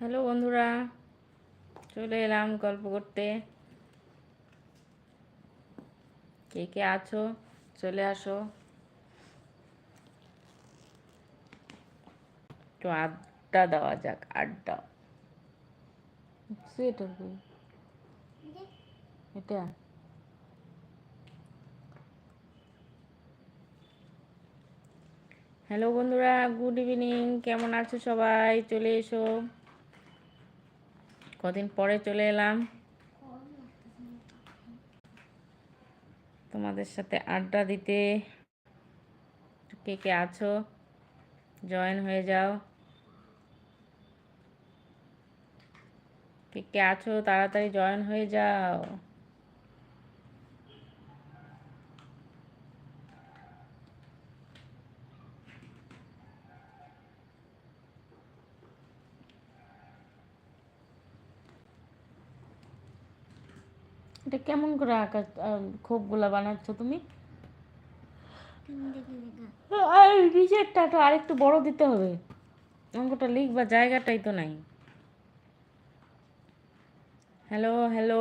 Hello বন্ধুরা চলে এলাম গল্প করতে। কে কে আছো? চলে আসো। একটু আড্ডা দেওয়া যাক আড্ডা। এটা? হ্যালো বন্ধুরা গুড ইভিনিং কেমন আছো সবাই? চলে এসো। কদিন পরে চলে এলাম। তোমাদের সাথে আড্ডা দিতে। কে কে আছো? জয়েন হয়ে যাও। কে কে আছো? তাড়াতাড়ি জয়েন হয়ে যাও। এটা কেমন করে আকাশ খোপগুলা বানাচ্ছ তুমি? আর নিচেরটা তো আরেকটু বড় দিতে হবে। অঙ্কটা লিখবা, জায়গাটাই তো নাই। হ্যালো হ্যালো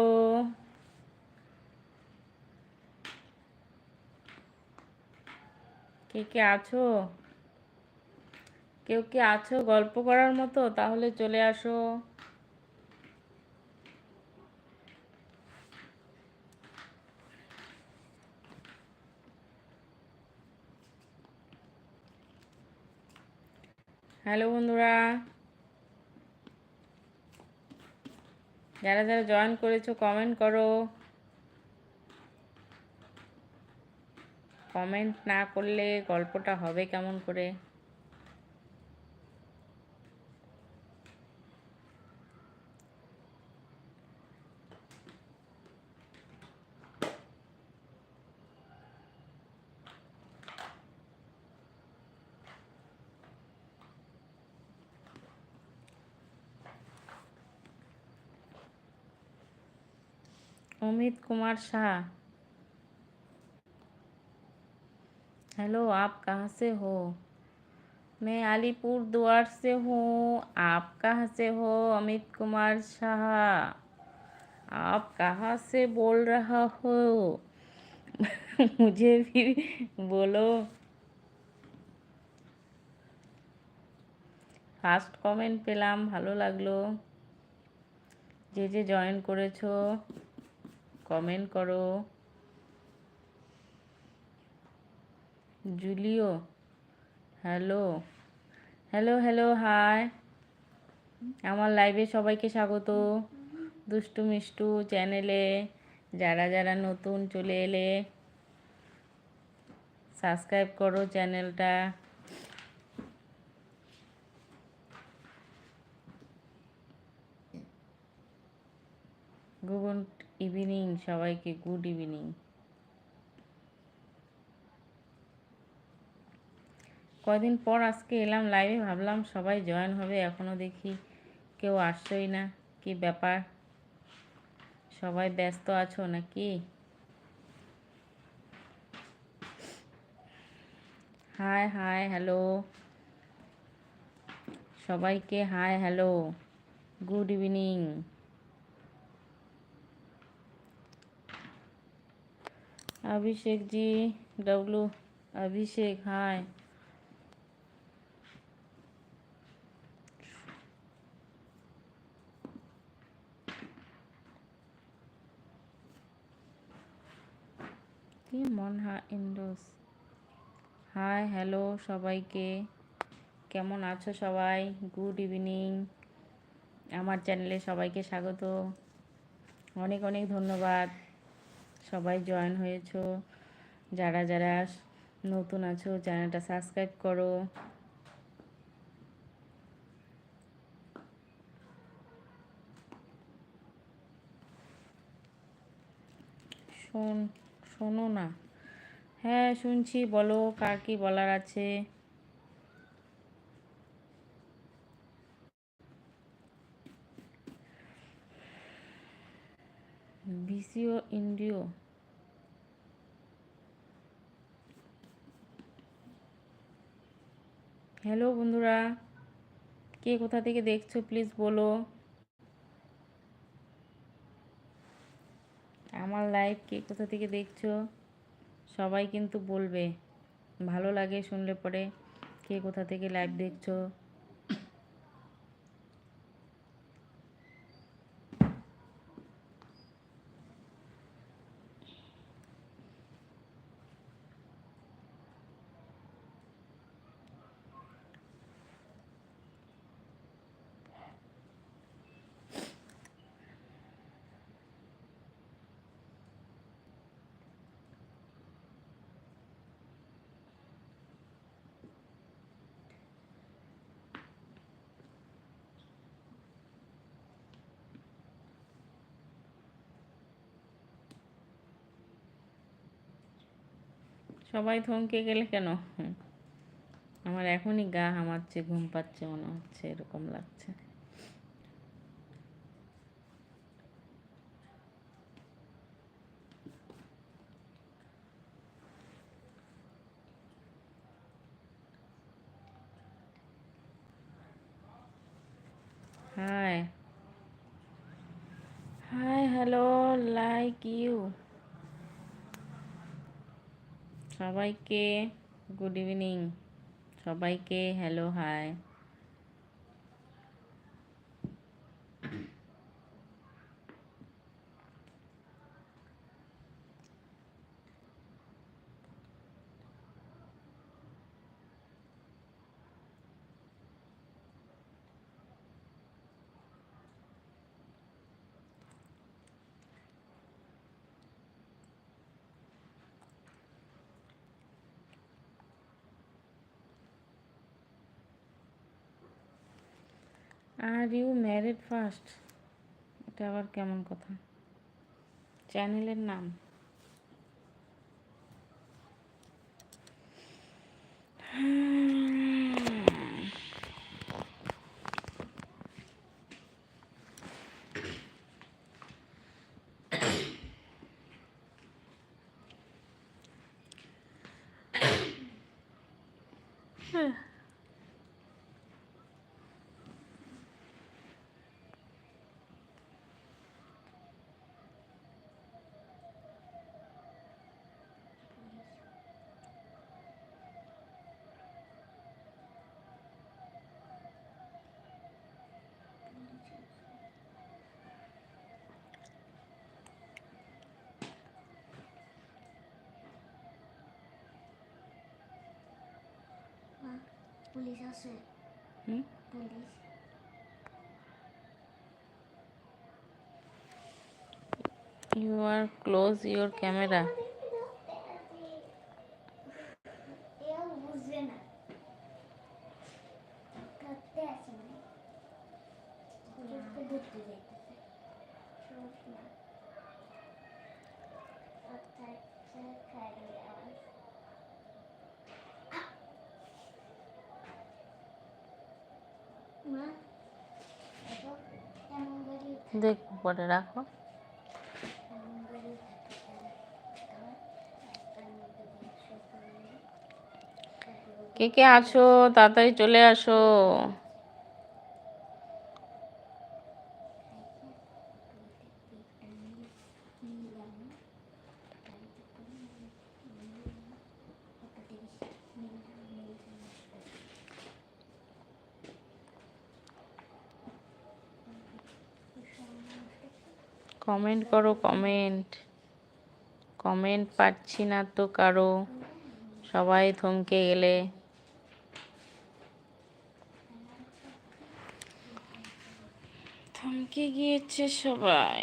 কে কে আছো? কেউ কি আছো গল্প করার মতো? তাহলে চলে আসো। হ্যালো বন্ধুরা। যারা যারা জয়েন করেছ কমেন্ট করো। কমেন্ট না করলে গল্পটা হবে কেমন করে? अमित कुमार शाह हेलो आप कहाँ से हो मैं अलीपुर द्वार से हूँ आप कहाँ से हो अमित कुमार शाह आप कहाँ से बोल रहा हो मुझे भी बोलो ফার্স্ট কমেন্ট পেলাম ভালো লাগলো যে যে জয়েন করেছো কমেন্ট করো। Julio hello hello hello hi আমার লাইভে সবাইকে স্বাগত। দুষ্টু মিষ্টু চ্যানেলে যারা যারা নতুন চলে এলে সাবস্ক্রাইব করো চ্যানেলটা গুড ইভিনিং সবাইকে গুড ইভিনিং কয়দিন পর আজকে এলাম লাইভে ভাবলাম সবাই জয়েন হবে, এখনও দেখি কেউ আসছই না, কি ব্যাপার? সবাই ব্যস্ত আছো নাকি? হাই হাই হ্যালো সবাইকে hi hello good evening Abhishek ji W अभिषेक हाय কি মন হা ইন্ডোস হাই হ্যালো সবাইকে কেমন আছো সবাই গুড ইভিনিং আমার চ্যানেলে সবাইকে স্বাগত অনেক অনেক ধন্যবাদ সবাই জয়েন হয়েছো। যারা যারা নতুন আছো চ্যানেলটা সাবস্ক্রাইব করো। শোন, শোনো না। হ্যাঁ শুনছি, বলো, কার কি বলার আছে? বিসিও ইন্ডিও। হ্যালো বন্ধুরা, কে কোথা থেকে দেখছ প্লিজ বলো। আমার লাইভ কে কোথা থেকে দেখছ সবাই কিন্তু বলবে, ভালো লাগে শুনলে পরে কে কোথা থেকে লাইভ দেখছ। সবাই থমকে গেলে কেন? আমার এখনই গা হামাচ্ছে, ঘুম পাচ্ছে, মনে হচ্ছে এরকম লাগছে। Hi hi hello, like you. সবাইকে গুড ইভিনিং। সবাইকে hello hi. Are you married first এটা আবার কেমন কথা? চ্যানেলের নাম? পুলিশ আছে হুম police you are close your camera এও বুঝবে গাড়ি দেখ পরে রাখো। কে কে আছো? তাড়াতাড়ি চলে আসো। কমেন্ট করো কমেন্ট কমেন্ট পাচ্ছি না তো কারও। সবাই থমকে গেলে। থমকে গিয়েছে সবাই।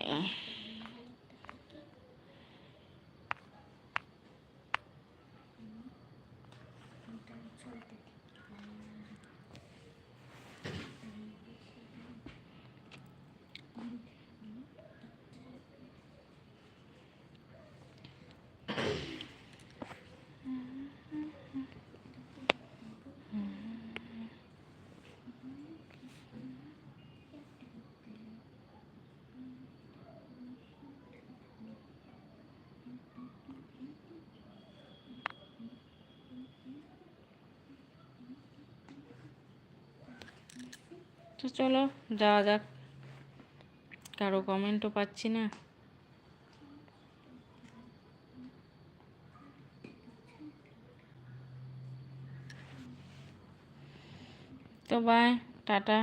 তো চলো যাওয়া যাক। কারও কমেন্টও পাচ্ছি না। তো বাই টাটা।